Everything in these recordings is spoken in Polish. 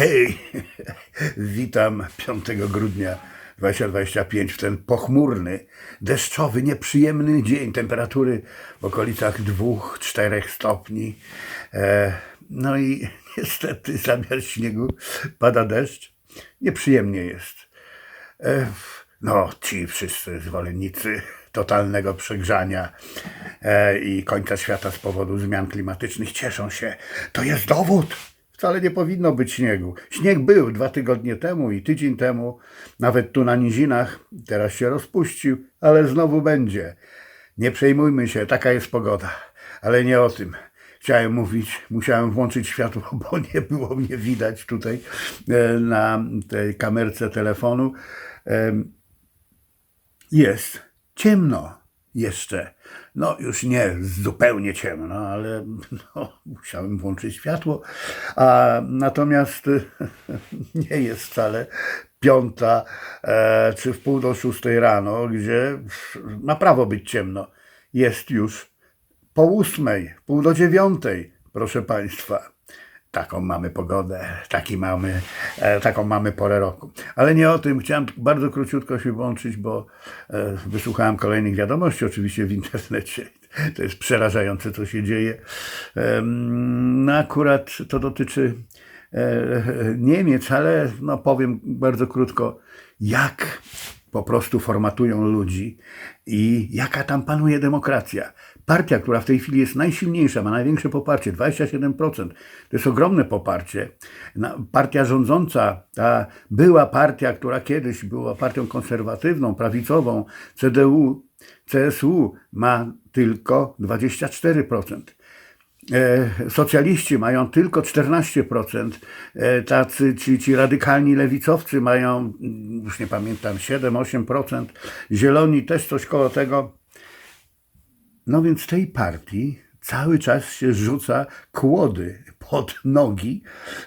Hej, witam 5 grudnia 2025 w ten pochmurny, deszczowy, nieprzyjemny dzień. Temperatury w okolicach 2-4 stopni. E, no i niestety zamiast śniegu pada deszcz. Nieprzyjemnie jest. E, no, ci wszyscy zwolennicy totalnego przegrzania e, i końca świata z powodu zmian klimatycznych cieszą się. To jest dowód. Wcale nie powinno być śniegu. Śnieg był dwa tygodnie temu i tydzień temu, nawet tu na nizinach. Teraz się rozpuścił, ale znowu będzie. Nie przejmujmy się, taka jest pogoda. Ale nie o tym. Chciałem mówić, musiałem włączyć światło, bo nie było mnie widać tutaj e, na tej kamerce telefonu. Jest ciemno jeszcze. No, już nie zupełnie ciemno, ale no, musiałem włączyć światło. A natomiast nie jest wcale piąta e, czy w pół do szóstej rano, gdzie ma prawo być ciemno. Jest już po ósmej, pół do dziewiątej, proszę Państwa. Taką mamy pogodę, taki mamy, e, taką mamy porę roku. Ale nie o tym. Chciałem bardzo króciutko się włączyć, bo e, wysłuchałem kolejnych wiadomości, oczywiście w internecie. To jest przerażające, co się dzieje. No akurat to dotyczy e, Niemiec, ale no powiem bardzo krótko, jak po prostu formatują ludzi i jaka tam panuje demokracja. Partia, która w tej chwili jest najsilniejsza, ma największe poparcie, 27%. To jest ogromne poparcie. Partia rządząca, ta była partia, która kiedyś była partią konserwatywną, prawicową, CDU, CSU, ma tylko 24%. E, socjaliści mają tylko 14%, e, tacy ci, ci radykalni lewicowcy mają, mm, już nie pamiętam, 7-8%, zieloni też coś koło tego. No więc tej partii cały czas się rzuca kłody pod nogi,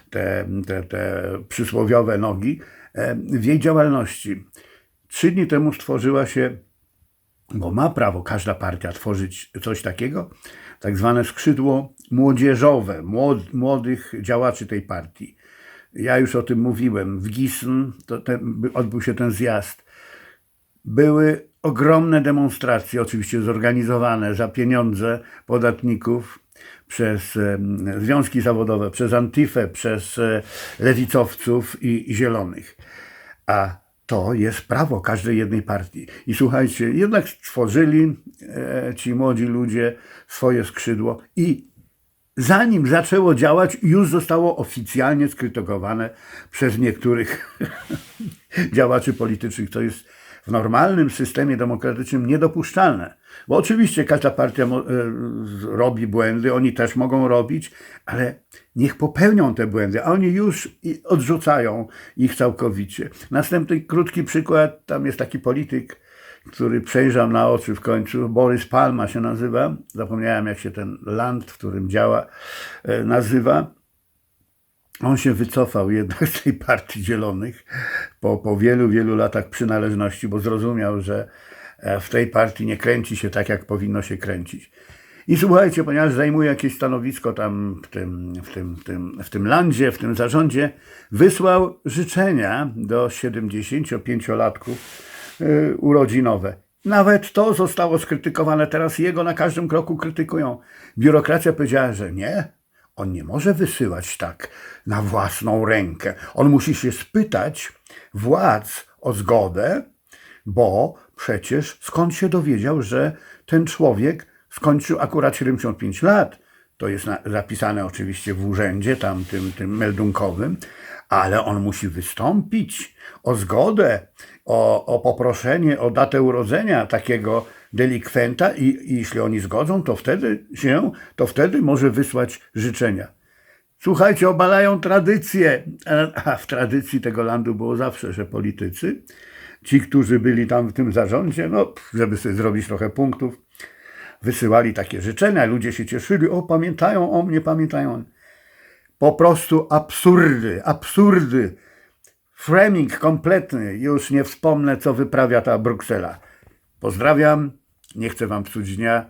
te, te, te przysłowiowe nogi, e, w jej działalności. Trzy dni temu stworzyła się bo ma prawo każda partia tworzyć coś takiego, tak zwane skrzydło młodzieżowe, młod, młodych działaczy tej partii. Ja już o tym mówiłem. W to ten, by- odbył się ten zjazd. Były ogromne demonstracje, oczywiście zorganizowane za pieniądze podatników przez związki zawodowe, przez Antifę, przez e, lewicowców i zielonych. A to jest prawo każdej jednej partii. I słuchajcie, jednak stworzyli e, ci młodzi ludzie swoje skrzydło i zanim zaczęło działać, już zostało oficjalnie skrytykowane przez niektórych działaczy politycznych. To jest w normalnym systemie demokratycznym niedopuszczalne. Bo oczywiście każda partia e, robi błędy, oni też mogą robić, ale niech popełnią te błędy, a oni już odrzucają ich całkowicie. Następny krótki przykład, tam jest taki polityk, który przejrzał na oczy w końcu, Borys Palma się nazywa, zapomniałem jak się ten land, w którym działa, e, nazywa. On się wycofał jednak z tej partii zielonych po, po wielu, wielu latach przynależności, bo zrozumiał, że e, w tej partii nie kręci się tak, jak powinno się kręcić. I słuchajcie, ponieważ zajmuje jakieś stanowisko tam w tym, w tym, w tym, w tym landzie, w tym zarządzie, wysłał życzenia do 75-latków yy, urodzinowe. Nawet to zostało skrytykowane. Teraz jego na każdym kroku krytykują. Biurokracja powiedziała, że nie, on nie może wysyłać tak na własną rękę. On musi się spytać władz o zgodę, bo przecież skąd się dowiedział, że ten człowiek skończył akurat 75 lat. To jest zapisane oczywiście w urzędzie, tam tym, tym meldunkowym, ale on musi wystąpić o zgodę, o, o poproszenie, o datę urodzenia takiego delikwenta i, i jeśli oni zgodzą, to wtedy się, to wtedy może wysłać życzenia. Słuchajcie, obalają tradycję. A- A w tradycji tego landu było zawsze, że politycy, ci, którzy byli tam w tym zarządzie, no, żeby sobie zrobić trochę punktów, wysyłali takie życzenia, ludzie się cieszyli, o, pamiętają o mnie, pamiętają. Po prostu absurdy, absurdy. Framing kompletny. Już nie wspomnę, co wyprawia ta Bruksela. Pozdrawiam, nie chcę wam psuć dnia.